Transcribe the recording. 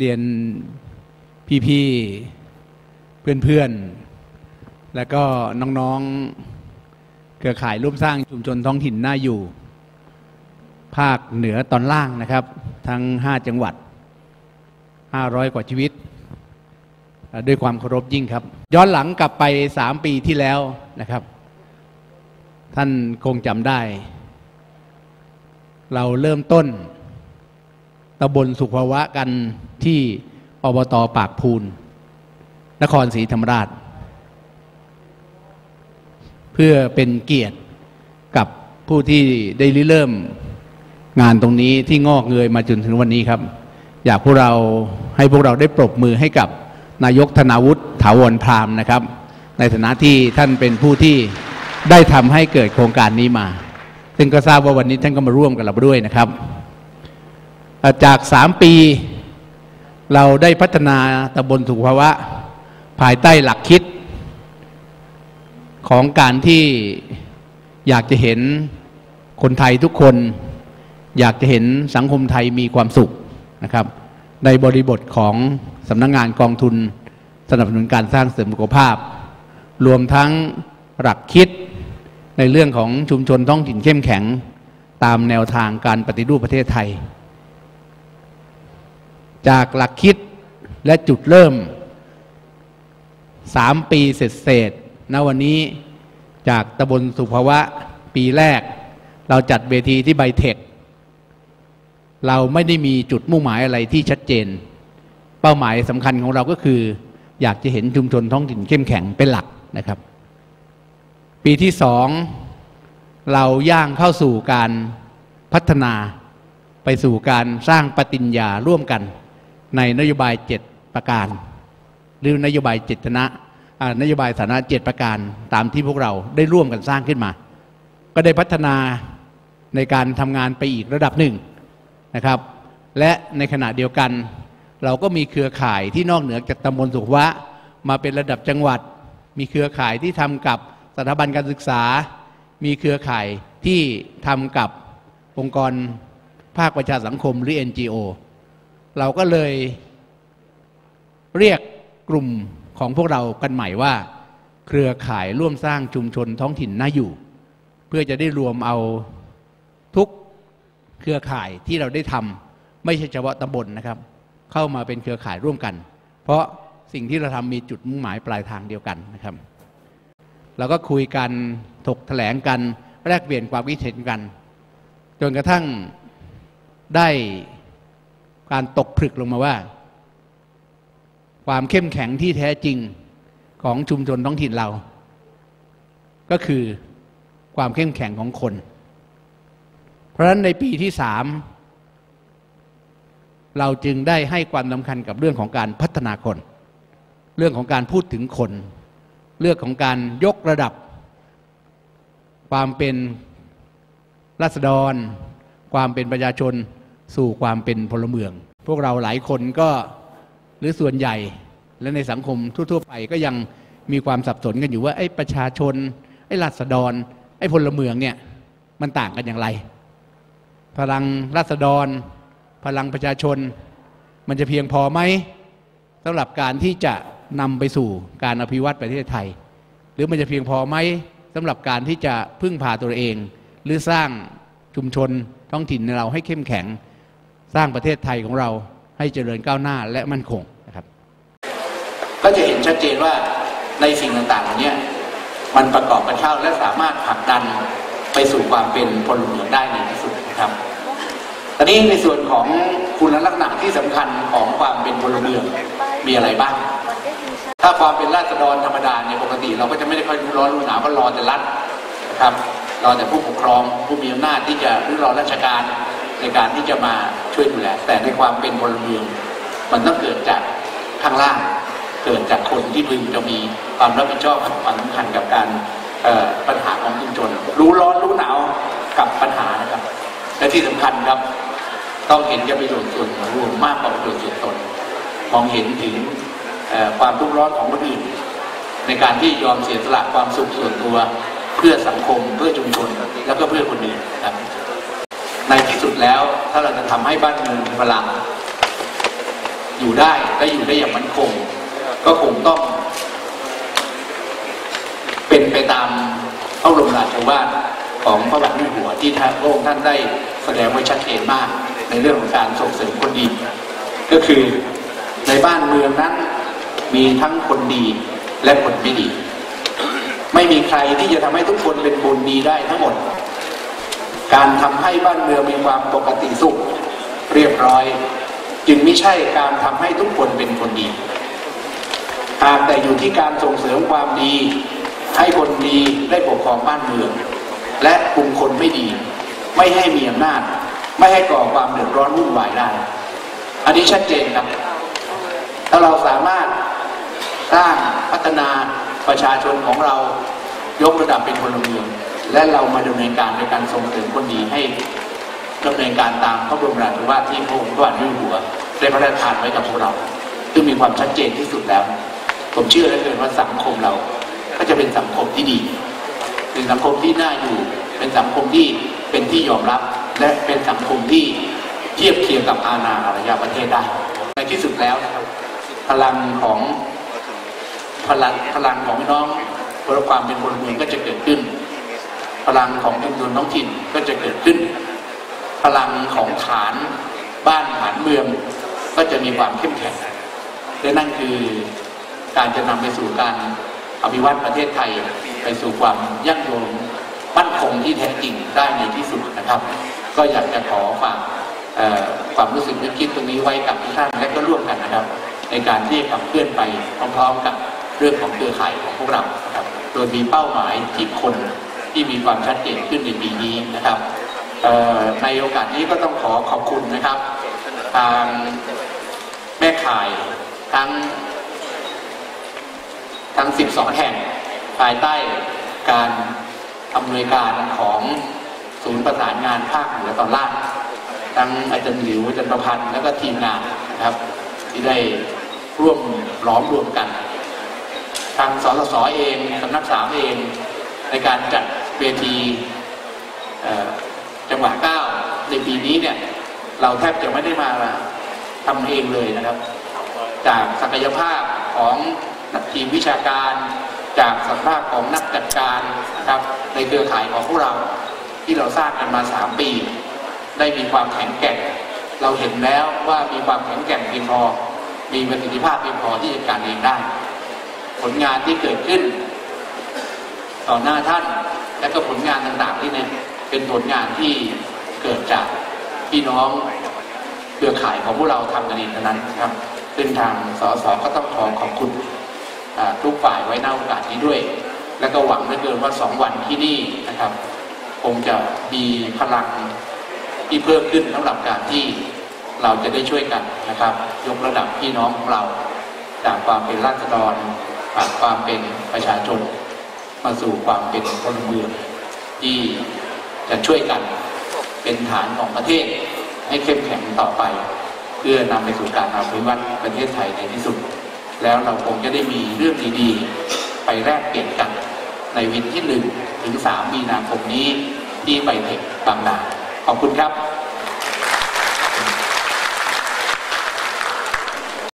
เรียนพี่ๆ เพื่อนๆ แล้วก็น้องๆ เครือข่ายร่วมสร้างชุมชนท้องถิ่นน่าอยู่ ภาคเหนือตอนล่างนะครับ ทั้ง 5 จังหวัด 500 กว่าชีวิต ด้วยความเคารพยิ่งครับ ย้อนหลังกลับไป 3 ปีที่แล้วนะครับ ท่านคงจำได้ เราเริ่มต้น ตำบลสุขภาวะกันที่อบตปากพูน นครศรีธรรมราช เพื่อเป็นเกียรติกับผู้ที่ได้ริเริ่มงานตรงนี้ที่งอกเงยมาจนถึงวันนี้ครับ อยากพวกเราให้พวกเราได้ปรบมือให้กับนายกธนาวุฒิถาวรพรามนะครับ ในฐานะที่ท่านเป็นผู้ที่ได้ทำให้เกิดโครงการนี้มา ซึ่งก็ทราบว่าวันนี้ท่านก็มาร่วมกับเราด้วยนะครับ จากสามปี เราได้พัฒนาตำบลสุขภาวะ ภายใต้หลักคิด ของการที่อยากจะเห็นคนไทยทุกคน อยากจะเห็นสังคมไทยมีความสุขนะครับ ในบริบทของสำนักงงานกองทุนสนับสนุนการสร้างเสริมสุขภาพ รวมทั้งหลักคิดในเรื่องของชุมชนท้องถิ่นเข้มแข็ง ตามแนวทางการปฏิรูปประเทศไทย จากหลักคิดและจุดเริ่มสามปีเสร็จเสร็จณวันนี้จากตำบลสุภาวะปีแรก เราจัดเวทีที่ไบเทค เราไม่ได้มีจุดมุ่งหมายอะไรที่ชัดเจน เป้าหมายสำคัญของเราก็คือ อยากจะเห็นชุมชนท้องถิ่นเข้มแข็งเป็นหลักนะครับ ปีที่สองเราย่างเข้าสู่การพัฒนาไปสู่การสร้างปฏิญญาร่วมกัน ในนโยบายเจ็ดประการ หรือนโยบายเจตนะนโยบายสาระเจ็ดประการตามที่พวกเราได้ร่วมกันสร้างขึ้นมา ก็ได้พัฒนาในการทำงานไปอีกระดับหนึ่งนะครับ และในขณะเดียวกัน เราก็มีเครือข่ายที่นอกเหนือจากตำบลสุขวะ มาเป็นระดับจังหวัด มีเครือข่ายที่ทำกับสถาบันการศึกษา มีเครือข่ายที่ทำกับองค์กรภาคประชาสังคมหรือ NGO เราก็เลยเรียกกลุ่มของพวกเรากันใหม่ว่า เครือข่ายร่วมสร้างชุมชนท้องถิ่นน่าอยู่ เพื่อจะได้รวมเอาทุกเครือข่ายที่เราได้ทำไม่ใช่เฉพาะตำบลนะครับ เข้ามาเป็นเครือข่ายร่วมกัน เพราะสิ่งที่เราทำมีจุดมุ่งหมายปลายทางเดียวกันนะครับ เราก็คุยกันถกแถลงกันแลกเปลี่ยนความคิดเห็นกัน จนกระทั่งได้ การตกผลึกลงมาว่า ความเข้มแข็งที่แท้จริงของชุมชนท้องถิ่นเรา ก็คือความเข้มแข็งของคน เพราะฉะนั้นในปีที่สามเราจึงได้ให้ความสำคัญกับเรื่องของการพัฒนาคน เรื่องของการพูดถึงคน เรื่องของการยกระดับ ความเป็นรัษฎร ความเป็นประชาชน สู่ความเป็นพลเมือง พวกเราหลายคนก็หรือส่วนใหญ่และในสังคมทั่ว ๆ ไปก็ยังมีความสับสนกันอยู่ว่าไอ้ประชาชน ไอ้รัษฎร ไอ้พลเมืองเนี่ยมันต่างกันอย่างไร พลังรัษฎร พลังประชาชน มันจะเพียงพอไหมสำหรับการที่จะนำไปสู่การอภิวัตประเทศไทย หรือมันจะเพียงพอไหมสำหรับการที่จะพึ่งพาตัวเอง หรือสร้างชุมชนท้องถิ่นในเราให้เข้มแข็ง สร้างประเทศไทยของเราให้เจริญก้าวหน้าและมั่นคงนะครับ ก็จะเห็นชัดเจนว่าในสิ่งต่างๆเหล่านี้มันประกอบกันเข้าและสามารถผลักดันไปสู่ความเป็นพลเมืองได้ในที่สุดนะครับตอนนี้ในส่วนของคุณลักษณะที่สำคัญของความเป็นพลเมืองมีอะไรบ้าง ถ้าความเป็นราษฎรธรรมดาเนี่ยปกติ เราก็จะไม่ได้ค่อยรู้ร้อนรู้หนาวก็รอแต่รัฐนะครับรอแต่ผู้ปกครองผู้มีอำนาจที่จะรื้อรอราชการ ในการที่จะมาช่วยดูแล แต่ในความเป็นพลเมืองมันต้องเกิดจากข้างล่าง เกิดจากคนที่พึงจะมีความรับผิดชอบความสำคัญกับการปัญหาของชุมชน รู้ร้อนรู้หนาวกับปัญหานะครับ และที่สำคัญครับ ต้องเห็นจะประโยชน์ส่วนรวมมากกว่าประโยชน์ส่วนตนมองเห็นถึงความทุกข์ร้อนของคนอื่น ในการที่ยอมเสียสละความสุขส่วนตัว เพื่อสังคมเพื่อชุมชนแล้วก็เพื่อคนอื่นครับ แล้วถ้าเราจะทำให้บ้านเมืองมีพลัง อยู่ได้และอยู่ได้อย่างมั่นคง ก็คงต้อง เป็นไปตามพระบรมราชวาทของพระบาทสมเด็จหัวที่ท่านพระองค์ท่านได้แสดงไว้ชัดเจนมาก ในเรื่องของการส่งเสริมคนดี ก็คือในบ้านเมืองนั้นมีทั้งคนดีและคนไม่ดี ไม่มีใครที่จะทำให้ทุกคนเป็นคนดีได้ทั้งหมด การทำให้บ้านเมืองมีความปกติสุข เรียบร้อย จึงไม่ใช่การทำให้ทุกคนเป็นคนดีหากแต่อยู่ที่การส่งเสริมความดี ให้คนดีได้ปกครองบ้านเมือง และกลุ่มคนไม่ดี ไม่ให้มีอำนาจ ไม่ให้ก่อความเดือดร้อนวุ่นวายได้ อันนี้ชัดเจนครับ ถ้าเราสามารถสร้างพัฒนาประชาชนของเรายกระดับเป็นพลเมือง และเรามาดำเนินการในการส่งเสริมคนดีให้ดำเนินการตามพระบรมราชวาทที่พระองค์พระบาทสมเด็จหัวได้พระราชทานไว้กับพวกเรา ซึ่งมีความชัดเจนที่สุดแล้ว ผมเชื่อเลือเกินว่าสังคมเรา ก็จะเป็นสังคมที่ดี เป็นสังคมที่น่าอยู่ เป็นสังคมที่เป็นที่ยอมรับ และเป็นสังคมที่เทียบเคียงกับอาณาอารยประเทศได้ ในที่สุดแล้วนะครับพลังของพลังพลังของพี่น้องพลความเป็นพลเมืองก็จะเกิดขึ้น พลังของชุมชนท้องถิ่นก็จะเกิดขึ้น พลังของฐานบ้านฐานเมือง ก็จะมีความเข้มแข็งและนั่นคือการจะนำไปสู่การอภิวัตประเทศไทยไปสู่ความยั่งยืนมั่นคงที่แท้จริงได้ในที่สุดนะครับ ก็อยากจะขอฝากความรู้สึกนึกคิดตรงนี้ไว้กับทุกท่านและก็ร่วมกันนะครับ ในการที่จะขับเคลื่อนไปพร้อมๆกับเรื่องของเครือข่ายของพวกเราครับ โดยมีเป้าหมายที่คน ที่มีความชัดเจนขึ้นในปีนี้นะครับในโอกาสนี้ก็ต้องขอขอบคุณนะครับ ทางแม่ข่ายทั้งทั้ง 12 แห่งภายใต้การอำนวยการของศูนย์ประสานงานภาคเหนือตอนล่างทั้งอาจารย์หลิวอาจารย์ประพันธ์แล้วก็ทีมงานนะครับ ที่ได้ร่วมล้อมรวมกัน ทางสสสเองสำนักสามเองในการจัด เวทีจังหวะเก้าในปีนี้เนี่ยเราแทบจะไม่ได้มาทำเองเลยนะครับ จากศักยภาพของนักทีมวิชาการจากศักยภาพของนักจัดการนะครับ ในเครือข่ายของพวกเราที่เราสร้างกันมาสามปี ได้มีความแข็งแกร่ง เราเห็นแล้วว่ามีความแข็งแกร่งเพียงพอ มีประสิทธิภาพเพียงพอที่จะการเองได้ ผลงานที่เกิดขึ้น ต่อหน้าท่าน และก็ผลงานต่างๆที่เนี่ยเป็นผลงานที่เกิดจากพี่น้องเครือข่ายของพวกเราทำกันเองเท่านั้นครับซึ่งทางสสก็ต้องขอขอบคุณทุกฝ่ายไว้ในโอกาสนี้ด้วย และก็หวังเหลือเกินว่าสองวันที่นี่นะครับ คงจะมีพลังที่เพิ่มขึ้นสำหรับการที่เราจะได้ช่วยกันนะครับ ยกระดับพี่น้องของเรา จากความเป็นราษฎรจากความเป็นประชาชน มาสู่ความเป็นพลเมืองที่จะช่วยกันเป็นฐานของประเทศให้เข้มแข็งต่อไป เพื่อนำไปสู่การอภิวัตประเทศไทยในที่สุด แล้วเราคงจะได้มีเรื่องดีๆ ไปแลกเปลี่ยนกัน ในวันที่หนึ่งถึงสามมีนาคมนี้ที่ไปเทคบางนาขอบคุณครับ